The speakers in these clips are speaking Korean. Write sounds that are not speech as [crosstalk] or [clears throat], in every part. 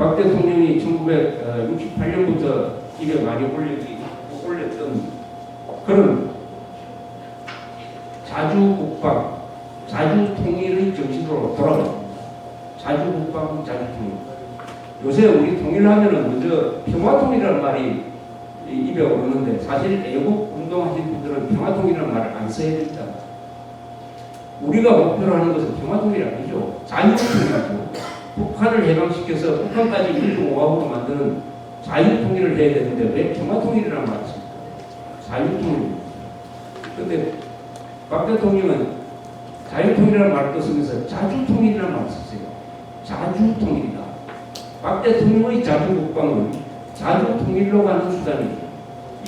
박 대통령이 1968년부터 입에 많이 올리기, 올렸던 그런 자주국방, 자주통일의 정신으로 돌아갑니다. 자주국방, 자주통일. 요새 우리 통일하면은 먼저 평화통일이라는 말이 이- 입에 오르는데 사실 애국 운동하신 분들은 평화통일이라는 말을 안 써야 됩니다. 우리가 목표로 하는 것은 평화통일이 아니죠. 자유통일이죠. 북한을 해방시켜서 북한까지 일종오합으로 만드는 자유통일을 해야 되는데 왜 평화통일이라는 말을 씁니까? 자유통일. 근데 박 대통령은 자유통일이라는 말을 또 쓰면서 자주통일이라는 말을 썼어요. 자주통일이다. 박 대통령의 자주국방은 자주통일로 가는 수단이에요.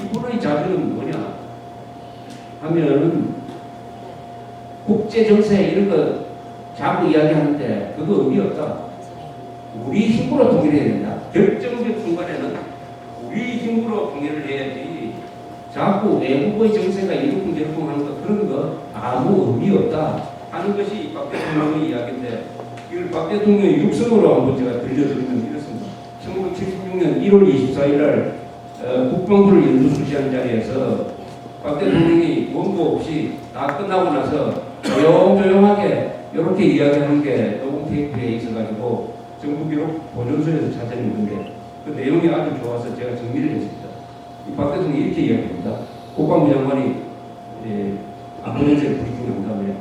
이분의 자주는 뭐냐 하면은 국제정세 이런 거 자꾸 이야기하는데 그거 의미 없다. 우리 힘으로 통일해야 된다. 결정적 순간에는 우리 힘으로 통일을 해야지 자꾸 외국의 정세가 이러쿵저러쿵 하는 거 그런 거 아무 의미 없다 하는 것이 박 대통령의 이야기인데 이걸 박 대통령의 육성으로 한번 제가 들려드리면 이렇습니다. 1976년 1월 24일 날 어, 국방부를 연두수시한 자리에서 박 대통령이 원고 없이 다 끝나고 나서 조용조용하게 이렇게 이야기하는 게 녹음 테이프에 있어가지고 정부 기록 보존소에서 찾아냈는데 그 내용이 아주 좋아서 제가 정리를 했습니다. 이박 대통령이 이렇게 이야기합니다. 국방부 장관이 예, 안보연세 브리핑한 다음에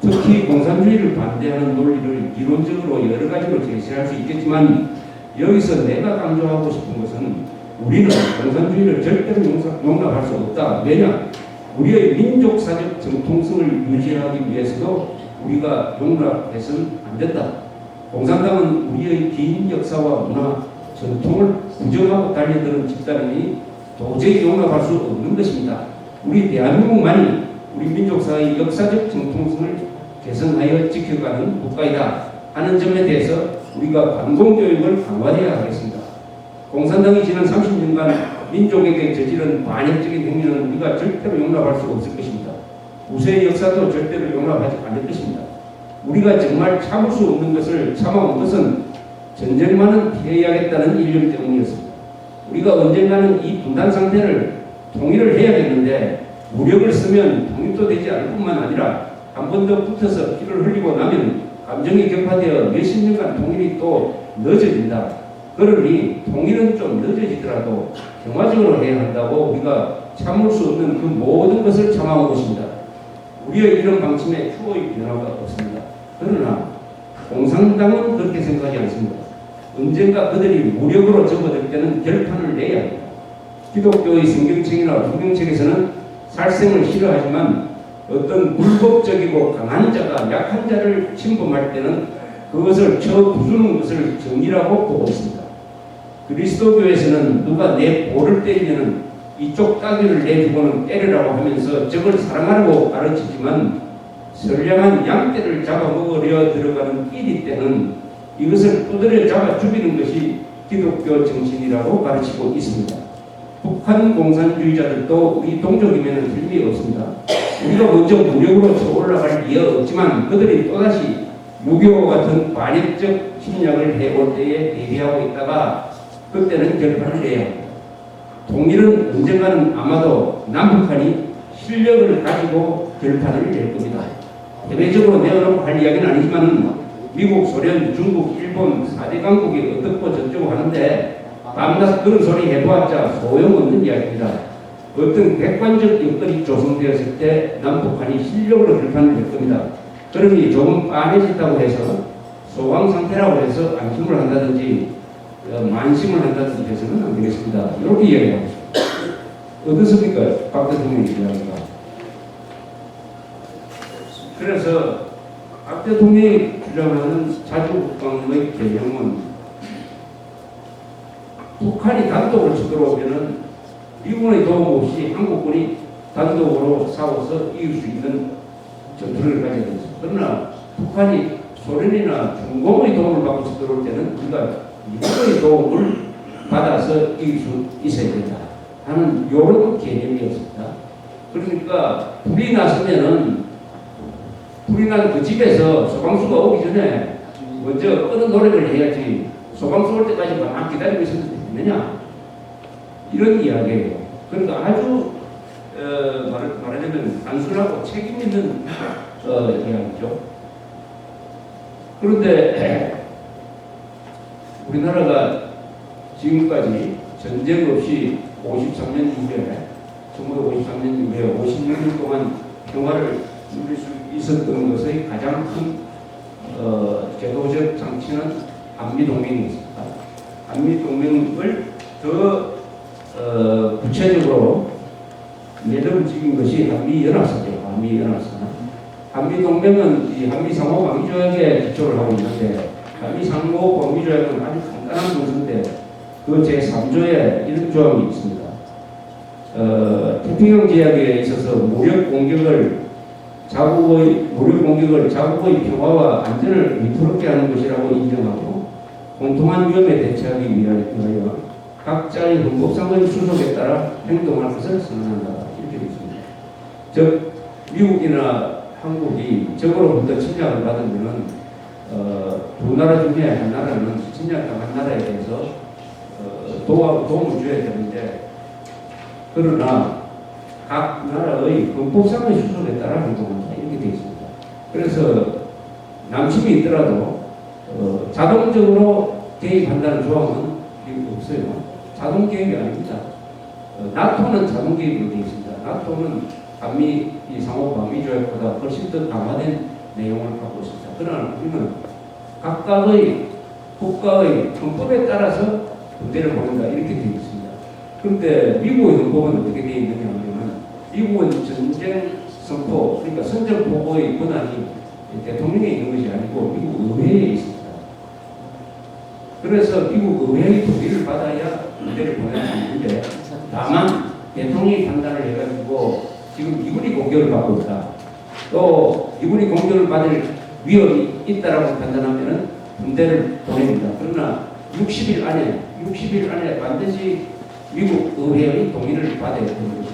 특히 공산주의를 반대하는 논리를 이론적으로 여러 가지로 제시할 수 있겠지만 여기서 내가 강조하고 싶은 것은 우리는 공산주의를 절대로 용납할 수 없다. 왜냐? 우리의 민족사적 정통성을 유지하기 위해서도 우리가 용납해서는 안 된다. 공산당은 우리의 긴 역사와 문화, 전통을 부정하고 달려드는 집단이니 도저히 용납할 수 없는 것입니다. 우리 대한민국만이 우리 민족사의 역사적 정통성을 개선하여 지켜가는 국가이다 하는 점에 대해서 우리가 반공교육을 강화해야 하겠습니다. 공산당이 지난 30년간 민족에게 저지른 반역적인 행위는 우리가 절대로 용납할 수 없을 것입니다. 우세의 역사도 절대로 용납하지 않을 것입니다. 우리가 정말 참을 수 없는 것을 참아온 것은 전쟁만은 피해야겠다는 일념 때문이었습니다. 우리가 언젠가는 이 분단 상태를 통일을 해야겠는데 무력을 쓰면 통일도 되지 않을 뿐만 아니라 한 번 더 붙어서 피를 흘리고 나면 감정이 격화되어 몇십 년간 통일이 또 늦어진다. 그러니 통일은 좀 늦어지더라도 평화적으로 해야 한다고 우리가 참을 수 없는 그 모든 것을 참아온 것입니다. 우리의 이런 방침에 추호의 변화가 없습니다. 그러나 공산당은 그렇게 생각하지 않습니다. 언젠가 그들이 무력으로 접어들 때는 결판을 내야 합니다. 기독교의 성경책이나 성경책에서는 살생을 싫어하지만 어떤 불법적이고 강한 자가 약한 자를 침범할 때는 그것을 쳐 부수는 것을 정의라고 보고 있습니다. 그리스도교에서는 누가 내 볼을 때리면은 이쪽 따귀를 내주고는 때리라고 하면서 적을 사랑하라고 가르치지만 선량한 양떼를 잡아먹으려 들어가는 끼리 때는 이것을 두드려 잡아 죽이는 것이 기독교 정신이라고 가르치고 있습니다. 북한 공산주의자들도 우리 동족이면 틀림이 없습니다. 우리가 먼저 무력으로 쳐 올라갈 리가 없지만 그들이 또다시 6.25 같은 반역적 침략을 해올 때에 대비하고 있다가 그때는 결판을 내야 합니다. 통일은 언젠가는 아마도 남북한이 실력을 가지고 결판을 낼 겁니다. 대외적으로 내어놓고 할 이야기는 아니지만 미국, 소련, 중국, 일본 4대 강국이 어떻고 저쩌고 하는데 밤낮 그런 소리 해보았자 소용없는 이야기입니다. 어떤 객관적 여건이 조성되었을 때 남북한이 실력으로 결판을 낼 겁니다. 그러니 조금 빤해졌다고 해서 소강 상태라고 해서 안심을 한다든지 어, 만심을 한다든지 해서는 안 되겠습니다. 이렇게 이야기하고 있습니다. 어떻습니까? 박 대통령의 이야기가. 그래서 박 대통령이 주장하는 자주국방의 개념은 북한이 단독으로 쳐들어오면은 미군의 도움 없이 한국군이 단독으로 싸워서 이길 수 있는 전투를 가져야 되죠. 그러나 북한이 소련이나 중공의 도움을 받고 쳐들어올 때는 우리가 미국의 도움을 받아서 이길 수 있어야 된다 하는 이런 개념이었습니다. 그러니까 불이 났으면은 난그 집에서 소방수가 오기 전에 먼저 끄는 노력을 해야지 소방 쏠 때까지 막 기다리고 있었는데 됐느냐? 이런 이야기예요. 그러니까 아주 어, 말, 말하 자면 단순하고 책임 있는 어, 이야기죠. 그런데 [clears throat] 우리나라가 지금까지 전쟁 없이 53년 이후에 1953년 이후에 56년 동안 평화를 누릴 수 있었던 것의 가장 큰 어, 제도적 장치는 한미동맹이었습니다. 한미동맹을 더 어, 구체적으로 매듭지은 것이 한미연합사죠. 한미연합사. 한미동맹은 이 한미상호방위조약에 기초를 하고 있는데 한미상호방위조약은 아주 간단한 문서인데 그 제3조에 이런 조항이 있습니다. 어, 태평양 지역에 있어서 무력 공격을 자국의 무력 공격을 자국의 평화와 안전을 위태롭게 하는 것이라고 인정하고 공통한 위험에 대처하기 위하여 각자의 헌법상의 수속에 따라 행동할 것을 선언한다 이렇게 되어 있습니다. 즉 미국이나 한국이 적으로부터 침략을 받으면은 어, 두 나라 중에 한 나라는 침략당한 나라에 대해서 어, 도와, 도움을 줘야 되는데 그러나 각 나라의 헌법상의 수속에 따라 행동한다 이렇게 되어 있습니다. 그래서 남침이 있더라도 어, 자동적으로 개입한다는 조항은 없어요. 자동 개입이 아닙니다. 어, 나토는 자동 개입으로 되어 있습니다. 나토는 이 상호 방위 조약보다 훨씬 더 강화된 내용을 갖고 있습니다. 그러나 우리는 각각의 국가의 헌법에 따라서 군대를 보낸다 이렇게 되어 있습니다. 그런데 미국의 헌법은 어떻게 되어 하면 미국은 전쟁 선포 그러니까 선전 보고의 권한이 대통령에 있는 것이 아니고 미국 의회에 있습니다. 그래서 미국 의회의 동의를 받아야 군대를 보낼 수 있는데 다만 대통령이 판단을 해가지고 지금 미군이 공격을 받고 있다. 또 미군이 공격을 받을 위험이 있다라고 판단하면은 군대를 보냅니다. 그러나 60일 안에 60일 안에 반드시 미국 의회의 동의를 받아야 되는 것입니다.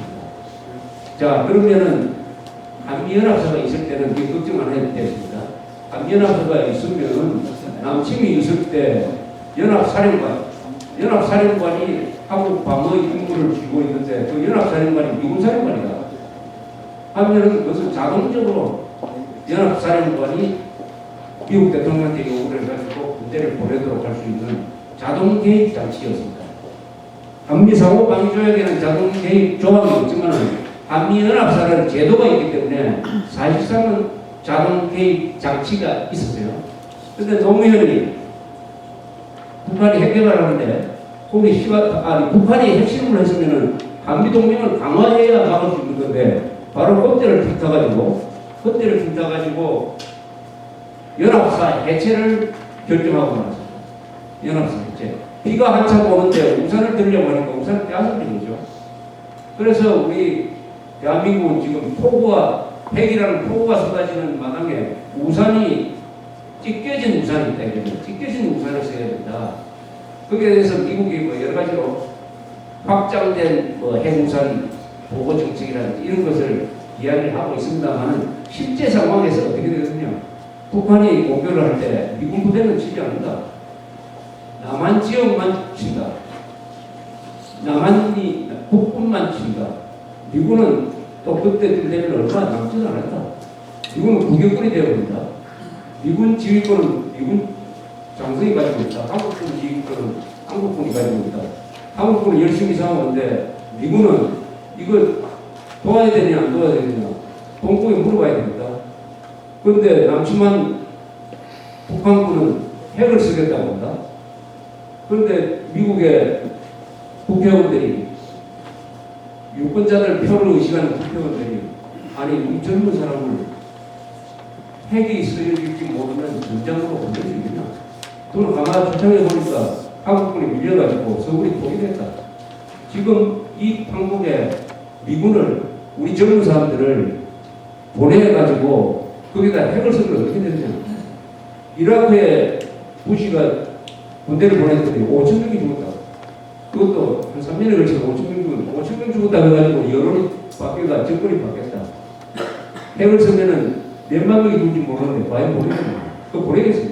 자 그러면은 한미연합사가 있을 때는 이 걱정 안 해도 되겠습니다. 한미연합사가 있으면 남침이 있을 때 연합사령관 연합사령관이 한국 방어의 임무를 쥐고 있는데 그 연합사령관이 미군 사령관이다. 하면은 그것은 자동적으로 연합사령관이 미국 대통령한테 요구를 해가지고 군대를 보내도록 할 수 있는 자동 개입 장치였습니다. 한미 상호 방위 조약에는 자동 개입 조항이 없지만 한미 연합사라는 제도가 있기 때문에 사실상은 자동 개입 장치가 있었어요. 근데 노무현이 북한이 핵개발 하는데 거기 시가 아니 북한이 핵심을 했으면은 한미 동맹을 강화해야 막을 수 있는 건데 바로 그때를 틈타가지고 그때를 틈타가지고 연합사 해체를 결정하고 말았습니다. 연합사 해체. 비가 한참 오는데 우산을 들려보니까 우산을 떼앗은 거죠. 그래서 우리 대한민국은 지금 폭우와 핵이라는 폭우가 쏟아지는 마당에 우산이 찢겨진 우산이 있다 이거죠. 찢겨진 우산을 써야 된다. 거기에 대해서 미국이 뭐 여러 가지로 확장된 뭐 핵우산 보호 정책이라든지 이런 것을 이야기를 하고 있습니다만 실제 상황에서 어떻게 되거든요. 북한이 공격을 할 때 미군 부대는 치지 않는다. 남한 지역만 친다. 남한이 북부만 친다. 미군은 또 그때 되면 얼마 남지는 않았다. 미군은 구경꾼이 되어버린다. 미군 지휘권은 미군 장성이 가지고 있다. 한국군 지휘권은 한국군이 가지고 있다. 한국군은 열심히 싸우는데 미군은 이거 도와야 되냐 안 도와야 되냐 동국에 물어봐야 됩니다. 그런데 남침한 북한군은 핵을 쓰겠다고 한다. 그런데 미국의 국회의원들이 유권자들 표를 의식하는 국회의원들이 아니 이 젊은 사람을 핵이 쓰여질지 모르면 전장으로 있느냐? 그걸 가만히 추정해 보니까 한국군이 밀려가지고 서울이 포기됐다. 지금 이 한국에 미군을 우리 젊은 사람들을 보내가지고 거기다 핵을 쓰면 어떻게 되느냐? 이라크에 부시가 군대를 보냈더니 5천 명이 죽었다. 그것도 한 3년에 걸쳐서 5천 명 죽었다. 5천 명 죽었다 해가지고 여론이 바뀌가 정권이 바뀌었다. 핵을 쓰면은 몇만 명이 죽을지 모르는데 과연 보내겠냐? 그거 보내겠습니다.